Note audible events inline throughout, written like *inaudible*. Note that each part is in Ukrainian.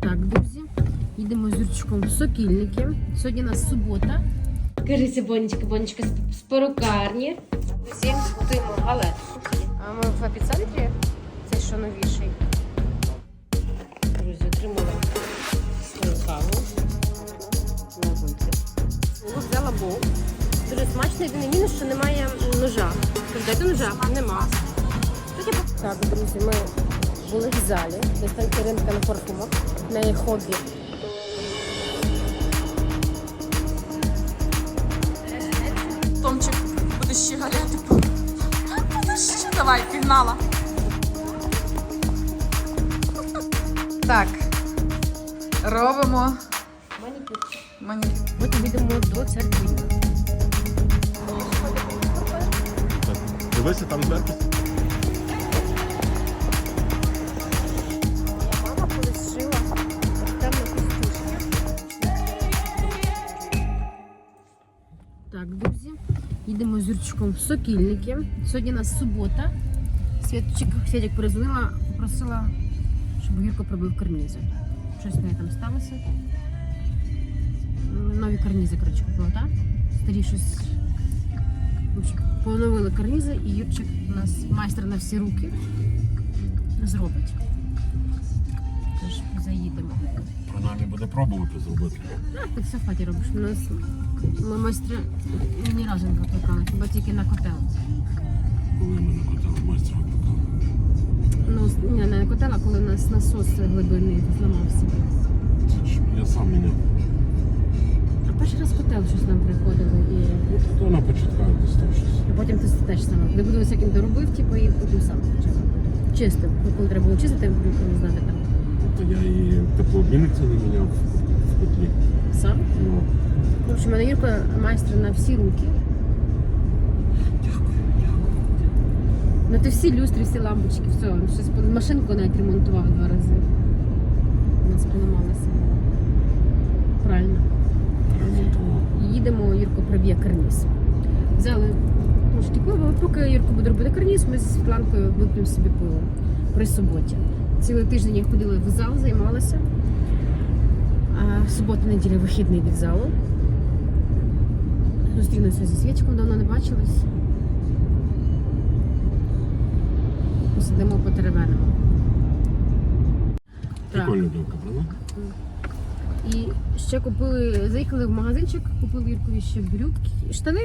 Так, друзі, їдемо з Юрчиком в Сокільники. Сьогодні у нас субота. Кажися, Бонечка, Бонечка, з, перукарні. Всім готуємо галетку. А ми в епіцентрі. Це що новіший. Друзі, отримали свою каву. На вибір. Ну, взяла бол. Дуже смачно, єдиний мінус, що немає ножа. Дайте ножа, нема. Так, друзі, ми були в залі, десь там Іринка на парфумах, в неї хобі. Томчик, будеш ще гаряти. Будеш ще. Давай, пігнала. Так. Робимо Манікюрчик. манікюр. Потім йдемо до церкви. Дивися, там зверху. Їдемо з Юрчиком в Сокільники. Сьогодні у нас субота. Святочик, Святик перезвонила, попросила, щоб Юрко пробив карнізи. Щось в неї там сталося. Нові карнізи, коротше, купила, так? Старі щось. Поновили карнізи і Юрчик у нас майстер на всі руки зробить. Тож заїдемо. Принаймні буде пробувати зробити. Так, ти все в хаті робиш. У нас ми майстри ні разу не викликали, хіба тільки на котел. Коли ми на котел майстра викликали. Ну, ні, не на котел, а коли у нас насос глибинний зламався. Це ж я сам міняв. А перший раз котел щось нам приходило і, Ну, то вона початкає десь там щось. і потім ти теж саме. Коли буду всяким доробив, типу, і потім сам почав. Чистив. Ну, коли треба було чистити, я не знати там. Ну, то я і теплообмінник це не міняв в котлі. Сам. Ну, В общем, у Юрка майстер на всі руки. Ну ти всі люстри, всі лампочки, все. Щось машинку навіть ремонтував два рази. У нас поламалася. Правильно. їдемо, Юрко приб'є карніз. Взяли трошки пива, поки Юрко буде робити карніз, ми з Світланкою вип'ємо собі пиво при суботі. Цілий тиждень я ходила в зал, займалася. А субота, неділя вихідний від залу. Зустрінуся зі Свічком, давно не бачились. Посидимо по теревеному. Так. Прикольна дівка, правда? І ще купили, заїхали в магазинчик, купили Юркові ще брюки, штани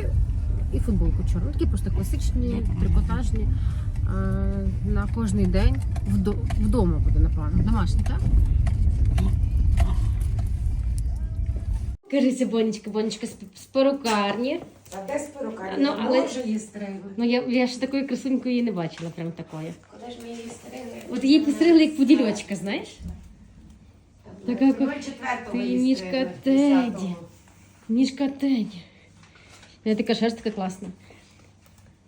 і футболку чорну. Такі просто класичні, трикотажні. А, на кожний день вдома буде, напевно. Домашні, так? Кажися, Бонечка, Бонечка, з, з перукарні. А де з перукарні? Ну, але- Може її стригли. Ну я, я ж такої красунької її не бачила, прям такої. Куди ж ми її стригли? От її постригли як подільочка, знаєш? Така як- 04-го Ти її ніжка стригли, Теді. 10-го. Ніжка Теді. Я така шерстка класна.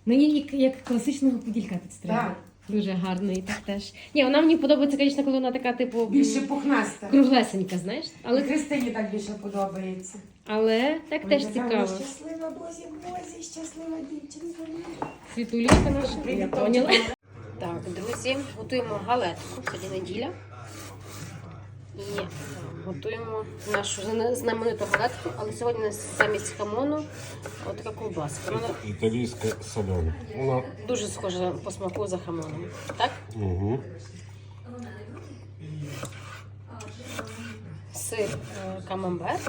Ну, її як, як класичного поділька підстригла. Так. Дуже гарний так теж. Ні, вона мені подобається, звісно, коли вона така, типу, Більше пухнаста. круглесенька, знаєш. Але І Христині так більше подобається. але так Ой, теж така цікаво. Щаслива бозі, бозі, щаслива дівчинка. Світулічка наша. Я поняла. Так, друзі, готуємо галетку. Сьогодні неділя. І готуємо нашу знамениту галетку, але сьогодні у нас замість хамону отака ковбаска. Вона Італійська соляна. Вона. дуже схожа по смаку за хамоном. Так? Угу. Сир е, камамбер.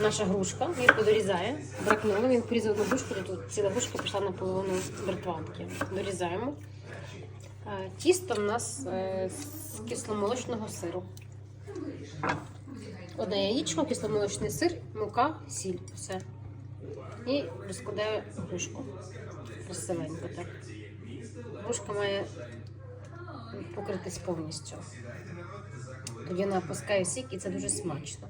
Наша грушка. Мірко дорізає. Бракнуло. Він порізав одну грушку, тут ціла грушка пішла на половину бертванки. Дорізаємо. Е, Тісто в нас е, з кисломолочного сиру. Одне яєчко, кисломолочний сир, мука, сіль. Все. І розкладаю грушку. Красивенько так. Грушка має покритись повністю. Тоді вона опускає сік і це дуже смачно.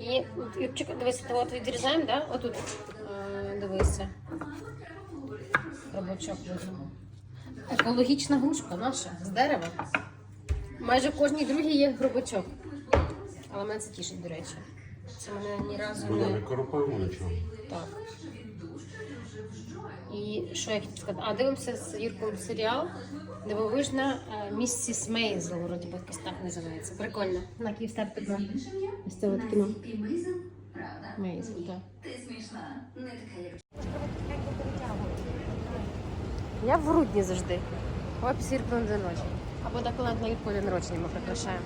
І от, Юрчик, дивися, от відрізаємо, да? Отут. Дивися. Робочок видно. Екологічна грушка наша з дерева. Майже в кожній другій є гробочок. Але мене це тішить, до речі. Це мене ні разу не. не коропаємо нічого. Так. І що я хотіла сказати? А дивимося з Юрком серіал Дивовижна е, місіс Мейзел, вроді би якось так називається. Прикольно. На Київстар 5. Ось це от кіно. Мейзел, так. Я в грудні завжди. Юрку на день народження. Або коли на Юрку день ми прикрашаємо.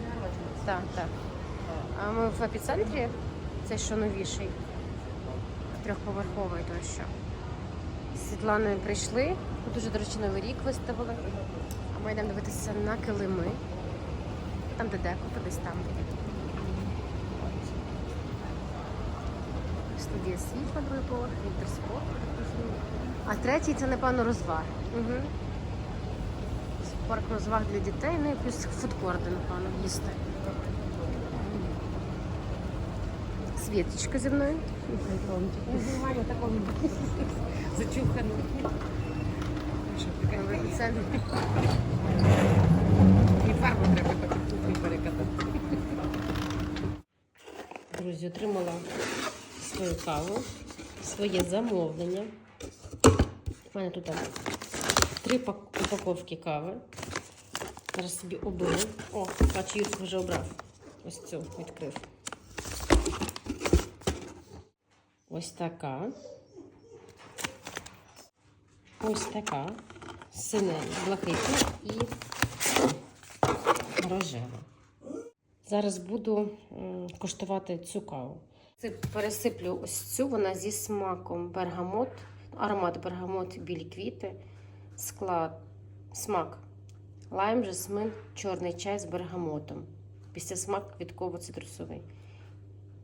Так, так. А ми в епіцентрі, цей що новіший, трьохповерховий той що. З Світланою прийшли. Тут уже, до речі, новий рік виставили. А ми йдемо дивитися на килими. Там де деко, десь там. Студія світла, другий поверх, інтерспорт. так. А третій це, напевно, розваг. Угу. Парк розваг для дітей, ну і плюс фудкорди, напевно, їсти. Світочка зі мною. Такому *laughs* зачухану. І фарбу треба так перекатати. Друзі, отримала свою каву, своє замовлення. У мене тут три упаковки кави. Зараз собі оберу. О, бачу, Юрко вже обрав. Ось цю відкрив. Ось така. Ось така. Синя, блакитна і рожева. Зараз буду коштувати цю каву. Пересиплю ось цю, вона зі смаком бергамот, аромат бергамот, білі квіти, склад, смак, лайм, жасмин, чорний чай з бергамотом. Після смак квітково-цитрусовий.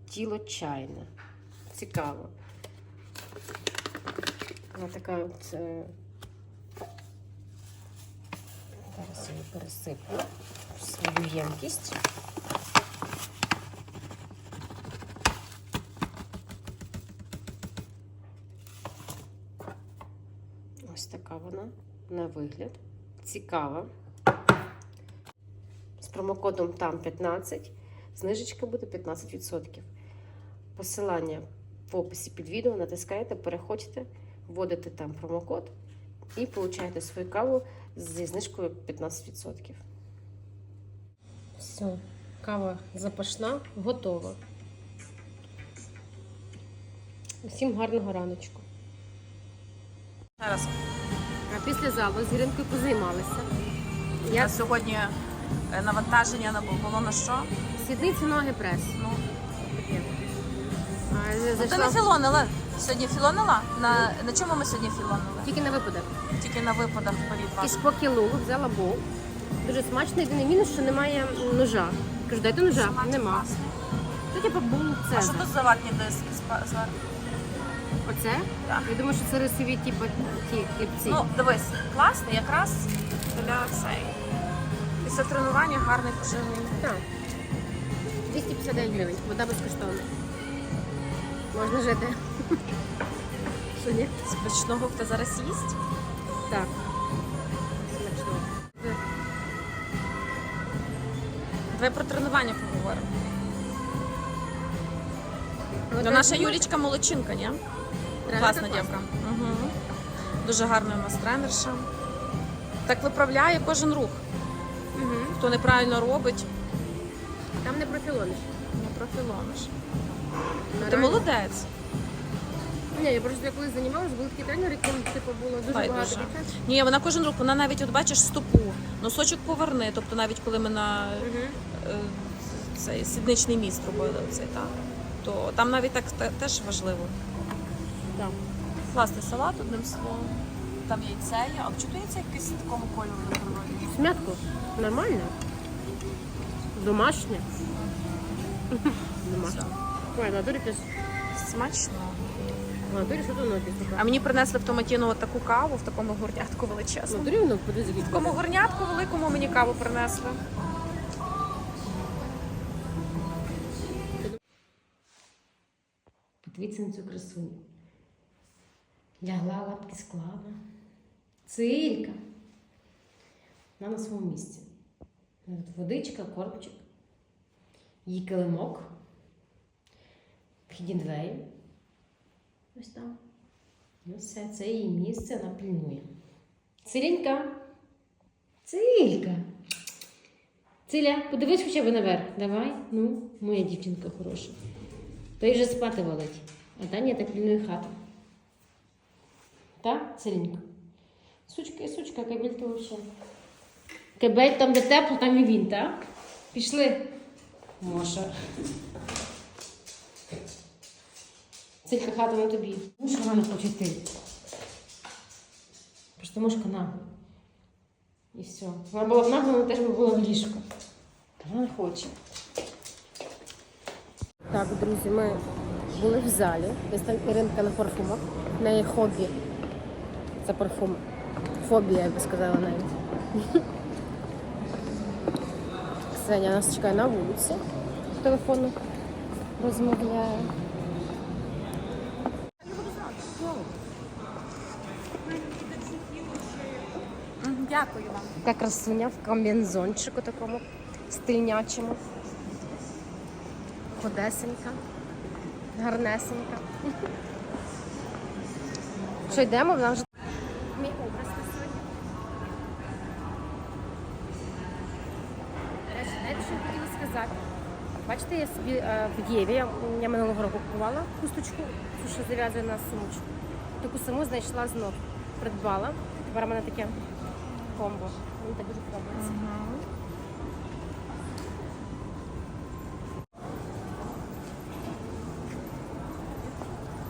Тіло чайне. Цікаво. Вона така от. Зараз її пересиплю в свою ємкість. Ось така вона на вигляд. Цікава. З промокодом там 15, знижечка буде 15%. Посилання в описі під відео натискаєте, переходьте, вводите там промокод і получаєте свою каву зі знижкою 15%. Все, кава запашна, готова. Всім гарного раночку. Зараз. А після залу з Іринкою позаймалися. Я Я сьогодні е, навантаження на було на що? сідниці, ноги, прес. Ну, Таке. А, ну, ти не філонила. Сьогодні філонила? На, на чому ми сьогодні філонили? тільки на випадок. Тільки на випадах І по кілу взяла бол. Дуже смачно, єдиний мінус, що немає ножа. Кажу, дайте ножа. Нема. То типу був А що тут за ватні диски? Оце? Так. Я думаю, що це рисові типу, ті хлібці. Ну, дивись, класний якраз для цей. Після тренування гарний поживний. Так. 259 гривень. Вода безкоштовна. Можна жити. Що ні? Смачного хто зараз їсть. Так. Давай про тренування поговоримо. Ну, наша Юлічка молодчинка, ні? Класна дівка. Угу. Дуже гарна у нас тренерша. Так виправляє кожен рух. Мгм. Хто неправильно робить, Там не профілониш. не профілониш. Ну, Ти молодець. Ні, я просто я колись займалася, були такі тренери, яким типу було дуже Байдуже. багато дітей. Ні, вона кожен рух, вона навіть от бачиш стопу, носочок поверни. Тобто навіть коли ми на Мгм. е, цей сідничний міст робили оцей, так? То там навіть так те- теж важливо. Так. Класний салат, одним словом. Там яйце є. А чому яйце якесь такого кольору на природі? Смятку. Нормально. Домашнє. Домашнє. Ой, на дурі якесь. Смачно. На що воно. А мені принесли в Томатіно от таку каву в такому горнятку величезному. дурі воно подивись, В такому горнятку великому мені каву принесли. Подивіться на цю красуню. Лягла, лапки склала. Цилька. Вона на своєму місці. Тут водичка, коробчик. Її килимок. Вхідні двері. Ось там. Ну все, це її місце, вона пільнує. Циленька. Цилька. Циля, подивись хоча б наверх. Давай. Ну, моя дівчинка хороша. То вже спати валить. А Таня так пільнує хату. Так, Циленька? Сучка сучка, кабель то взагалі. Кабель там, де тепло, там і він, так? Пішли. Моша. Цилька хата на тобі. Мушка вона хоче йти. Просто мушка нагла. І все. Вона була б нагла, вона теж би була в ліжку. Вона не хоче. Так, друзі, ми були в залі. Десь там Іринка на парфумах. В неї хобі. Це парфум. Фобія, я би сказала навіть. Ксеня нас чекає на вулиці. Телефону розмовляє. Дякую вам. Така красуня в комбінзончику такому стильнячому. Ходесенька, гарнесенька. Що йдемо? Вона вже мій образ на сьогодні. До речі, знаєте, що я хотіла сказати? Бачите, я собі е, в Єві, я, я минулого року купувала хусточку, цю що зав'язує на сумочку. Таку саму знайшла знов, придбала. Тепер у мене таке комбо. Мені так дуже подобається.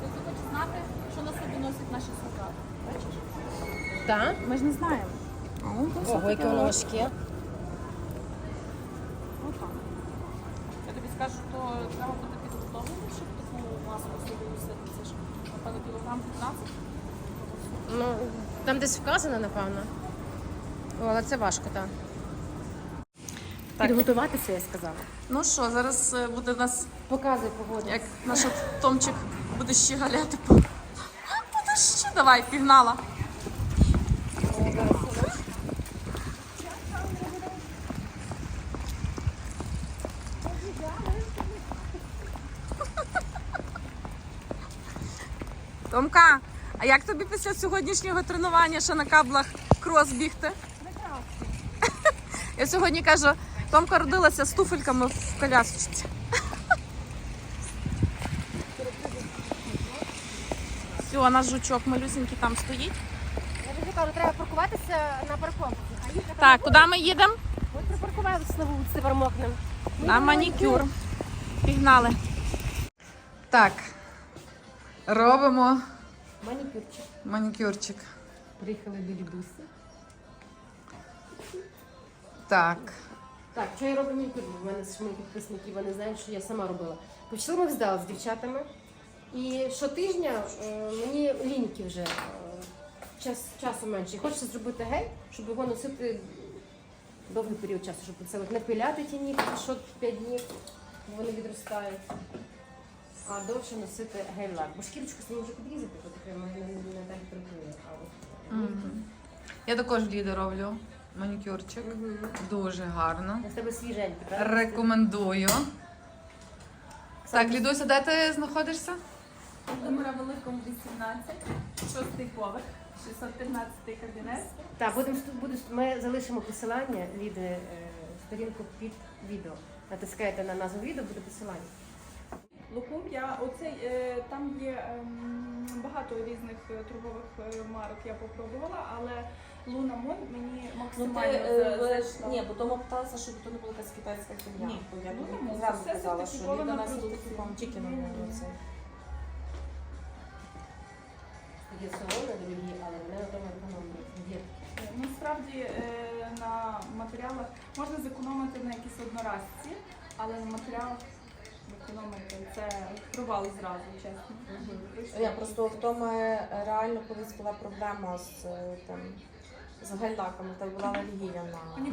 Ти хочеш знати, що на собі носять наші солдати? Бачиш? Так? Ми ж не знаємо. Ого, яке воно важке. Отак. Я тобі скажу, що треба бути підготовленим, щоб таку масу собі носити. Це ж, напевно, кілограм 15. Ну, там десь вказано, напевно. О, але це важко, так. Так. Підготуватися, я сказала. Ну що, зараз е, буде нас, Показуй погоду. як наш от Томчик буде ще галяти по. Буде ще, давай, пігнала. Томка, а як тобі після сьогоднішнього тренування ще на каблах крос бігти? Я сьогодні кажу, Томка родилася з туфельками в колясочці. Все, наш жучок малюсенький там стоїть. Я вже кажу, треба паркуватися на парковці. А їх Так, куди ми їдемо? Ми припаркувалися на вулиці Вермокнем. На манікюр. Пігнали. Так. Робимо Манікюрчик. манікюрчик. Приїхали до Любуси. Так. Так, що я роблю манікюр? В мене ж мої підписники, вони знають, що я сама робила. Почали ми вздали з дівчатами. І щотижня е, мені ліньки вже е, час, часу менше. І Хочеться зробити гель, щоб його носити довгий період часу, щоб це от не пиляти ті нігті, що 5 днів, бо вони відростають. А довше носити гель-лак. Бо шкірочку собі вже підрізати, бо таке не, не так прикує. А Я також ліди роблю манікюрчик. Дуже гарно. у тебе свіженький, правда? Рекомендую. Так, Лідуся, де ти знаходишся? Номера великому 18, шостий поверх, 615 кабінет. Так, будемо буде, ми залишимо посилання від е, сторінку під відео. Натискаєте на назву відео, буде посилання. Лукум, я оцей е, там є ем, багато різних е, торгових е, марок. Я попробувала, але Луна Мон мені максимально за- зайшла. ні, бо тому питалася, щоб то не була якась китайська фігня. Ні. Бо я Ну, тобі ну, зразу це казала, що сертифікована Ліда нас тут вам тільки на Мгм. це. Є салони дорогі, але вони на тому економлять. Насправді е, на матеріалах можна зекономити на якісь одноразці, але на матеріалах економити це провал зразу, чесно. Я просто в тому е, реально колись була проблема з е, тим з гель-лаками, та була алергія на.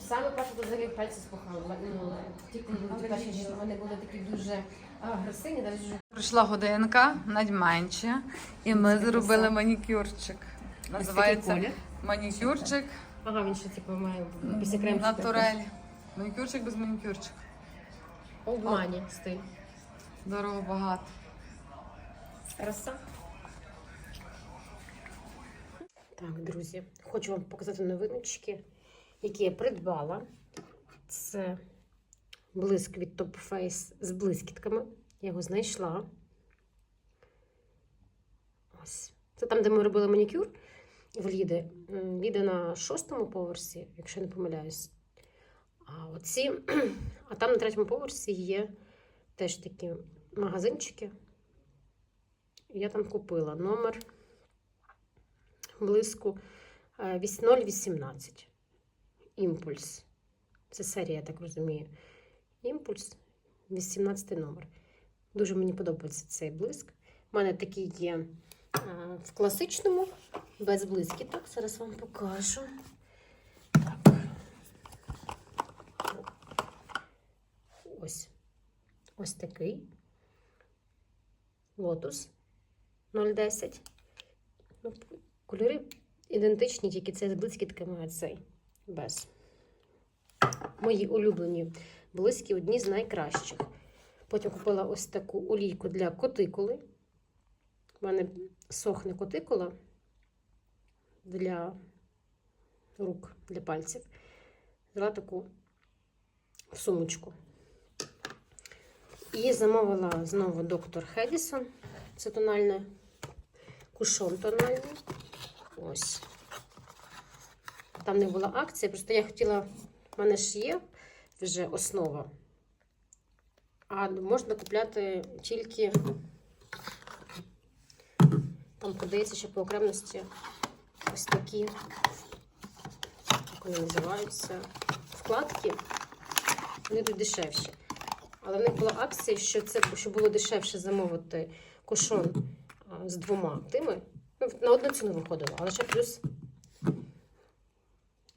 Саме перше то взагалі пальці спухали. Ну, ті, ті перші жінки, вони були такі дуже агресивні, навіть дуже Пройшла годинка, навіть менше, і ми зробили манікюрчик. Називається колір. манікюрчик Ага, він ще типу має після кремчика. натурель. Манікюрчик без манікюрчика. Олд мані стиль. Дорого багато. Краса. Так, друзі, хочу вам показати новиночки, які я придбала. Це блиск від Top Face з блискітками. Я його знайшла. Ось. Це там, де ми робили манікюр в Ліди. М, Ліда на шостому поверсі, якщо не помиляюсь. А оці, *clears throat* а там на третьому поверсі є теж такі магазинчики. Я там купила номер блиску е, 018. Імпульс. Це серія, я так розумію. Імпульс 18 номер. Дуже мені подобається цей блиск. У мене такий є е, в класичному, без блискіток. Зараз вам покажу. Так. Ось. Ось такий. Лотус 010. Ну, кольори ідентичні, тільки це з блискітками, а цей без. Мої улюблені блиски одні з найкращих. Потім купила ось таку олійку для котикули. У мене сохне котикула для рук, для пальців. Взяла таку сумочку. І замовила знову доктор Хедісон. Це тональне кушон тональний. Ось. Там не була акція, просто я хотіла, в мене ж є вже основа. А можна купляти тільки, там подається ще по окремості ось такі, як вони називаються, вкладки. Вони тут дешевші. Але в них була акція, що це щоб було дешевше замовити кушон а, з двома тими. Ну, на одну ціну виходило, але ще плюс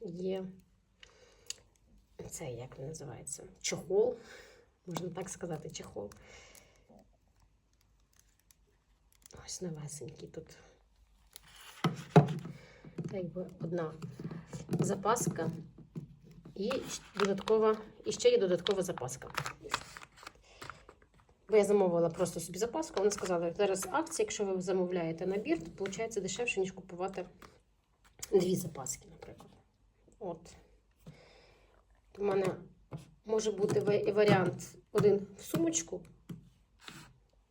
є це як він називається? Чохол. Можна так сказати, чехол. Ось новесенький тут. Якби одна запаска і додаткова, і ще є додаткова запаска. Бо я замовила просто собі запаску. Вони сказали, зараз акція, якщо ви замовляєте набір, то виходить дешевше, ніж купувати дві запаски, наприклад. От. У мене може бути ва- варіант один в сумочку,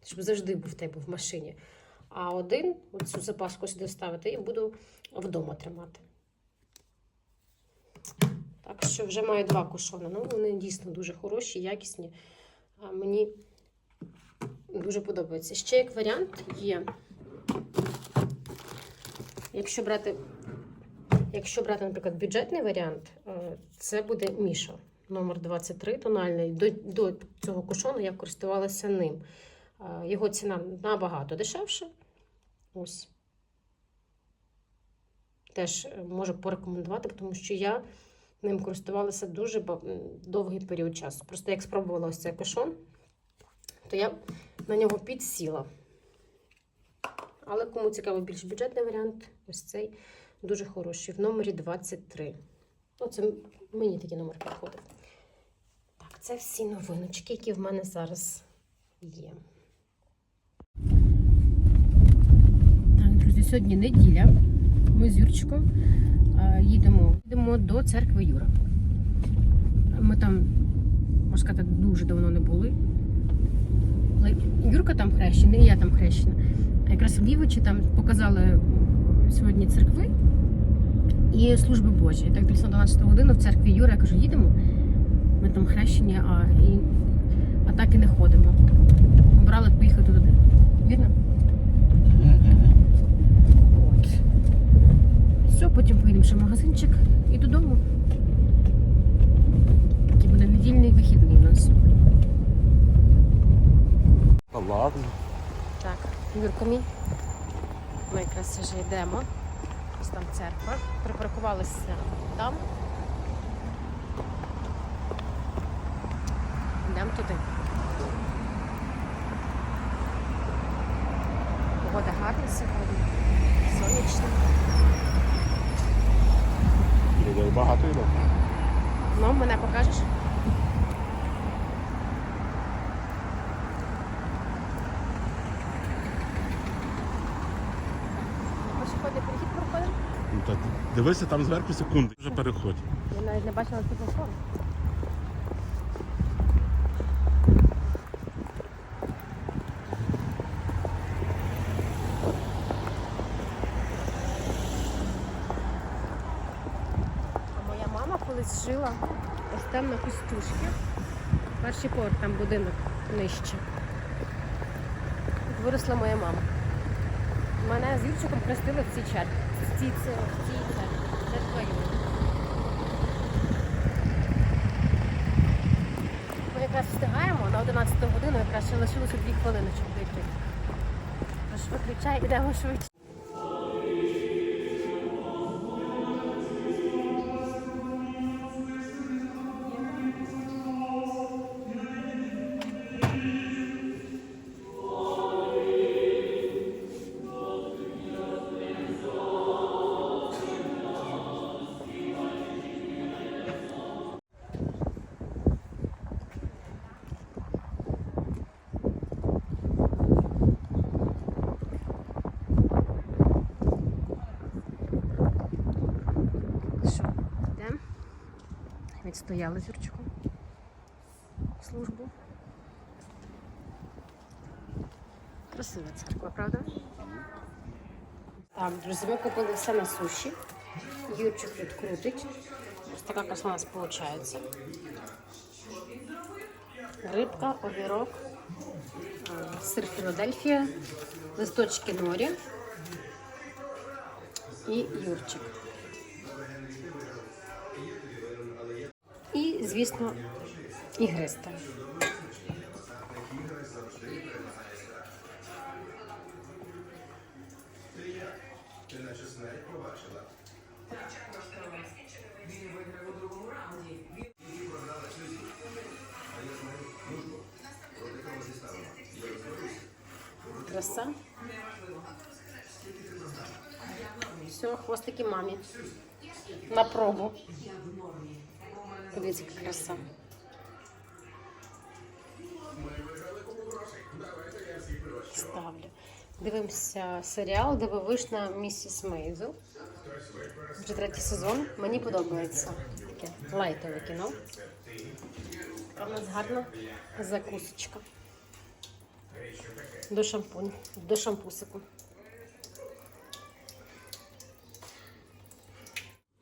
щоб завжди був в тебе в машині. А один, оцю запаску сюди вставити, і буду вдома тримати. Так що вже маю два кушони. Ну, вони дійсно дуже хороші, якісні. А мені дуже подобається. Ще як варіант є. Якщо брати, якщо брати, наприклад, бюджетний варіант, е, це буде Міша номер 23 тональний. До, до цього кушону я користувалася ним. Е, Його ціна набагато дешевша. Ось. Теж е, можу порекомендувати, тому що я ним користувалася дуже довгий період часу. Просто як спробувала ось цей кушон, то я на нього підсіла. Але кому цікавий більш бюджетний варіант, ось цей дуже хороший в номері 23. Оце м- мені такий номер підходив. Так, це всі новиночки, які в мене зараз є. Так, друзі, сьогодні неділя. Ми з Юрчиком їдемо, їдемо до церкви Юра. Ми там, можна сказати, дуже давно не були. Але Юрка там хрещений, і я там хрещена. Якраз в Лівичі там показали сьогодні церкви і служби Божі. І Так десь на 12 годину в церкві Юра, я кажу, їдемо. Ми там хрещені, а, і, а так і не ходимо. Обрали поїхати туди. Вірно? Все, потім поїдемо ще в магазинчик і додому. Такий буде недільний вихідний у нас. Та ладно. Так, Юрко мій. Ми якраз вже йдемо. Ось там церква. Припаркувалися там. Йдемо туди. Погода гарна сьогодні. Сонячна. Людей багато йде. Ну, мене покажеш? Ну, та дивися, там зверху секунди. Вже переходь. Я навіть не бачила телефон. А моя мама колись жила ось там на кустушки. Перший поверх там будинок нижче. Виросла моя мама. Мене з Юрчиком хрестили в цій черзі. В птица. Це твоє. Ми якраз встигаємо на 11 годину, якраз ще лишилося дві щоб вийти. Тож виключай, ідемо швидше. Відстояли з службу. Красива церква, правда? Так, друзі, ми купили все на суші. Юрчик тут крутить. Ось така у нас виходить. Рибка, огірок, сир Філадельфія, листочки норі і Юрчик. Звісно, ігриста. Подивіться, яка краса. Ставлю. Дивимося серіал Дивовижна місіс Мейзел. Вже третій сезон. Мені подобається. Таке лайтове кіно. В нас гарна закусочка. До шампунь, до шампусику.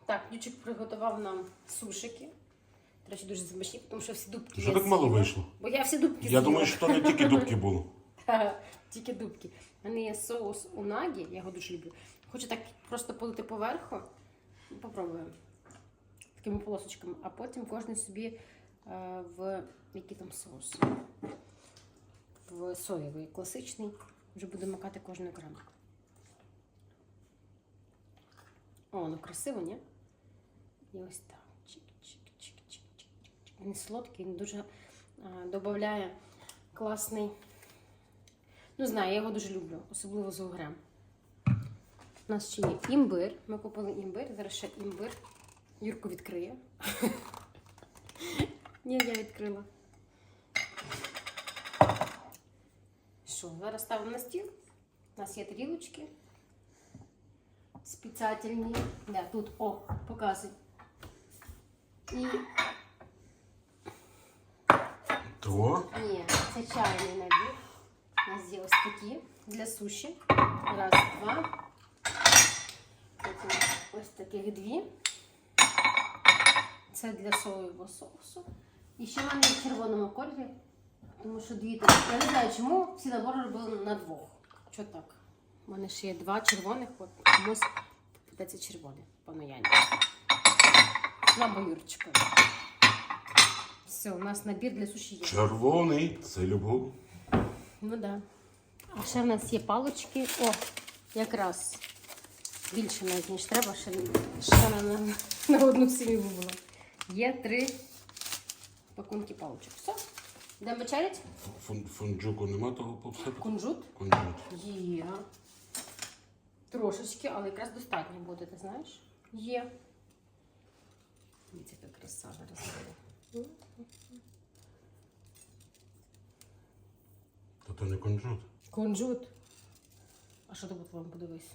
Так, Ючик приготував нам сушики. До речі, дуже смачні, тому що всі дубки. Що я так мало з'їла. вийшло? Бо я всі дубки Я з'їла. думаю, що то не тільки дубки *laughs* було. Тільки дубки. У мене є соус унагі, я його дуже люблю. Хочу так просто полити поверху. Ну, Попробуємо. Такими полосочками. А потім кожен собі е, в який там соус. В соєвий класичний. Вже буду макати кожен окремо. О, ну красиво, ні? І ось так. Він солодкий, він дуже додає класний. Ну, знаю, я його дуже люблю, особливо з угрем. У нас ще є імбир. Ми купили імбир, зараз ще імбир. Юрко відкриє. *laughs* Ні, я відкрила. Що, зараз ставимо на стіл. У нас є тарілочки. Спеціальні. Да, тут, о, показуй. І То? ні, це чайний набір. У нас є ось такі для суші. Раз, два. Потім ось таких дві. Це для соєвого соусу. І ще в мене є в червоному кольорі, тому що дві такі. Я не знаю, чому всі набори робили на двох. Що так? У мене ще є два червоних, от комусь попадеться червоне по Яні. На боюрчику. Все, у нас набір для суші є. Червоний це любов. Ну так. Да. А ще в нас є палочки. О, якраз більше навіть, ніж треба, ще, ще на, на, на одну сім'ю було. Є три пакунки палочок. Все. Йдемо вечерять? Фун- Фунджуку нема того повсипати? Кунжут. Кунжут. Є. Трошечки, але якраз достатньо буде, ти знаєш? Є. Дивіться, яка краса зараз То то не кунжут. Кунжут. А що ти по-твоєму подивись?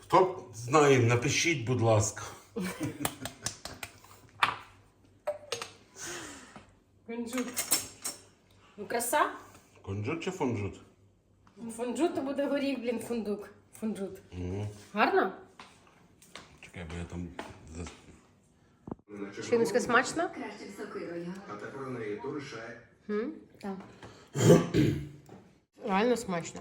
Хто знає, напишіть, будь ласка. Кунжут. Ну, краса. Кунжут чи фунжут? Фунжут то буде горіх, блін, фундук. Фунжут. Гарно? Чекай, бо я там. Шиночка смачна? Краще з сокирою. А тепер у її лише Так. Реально смачно.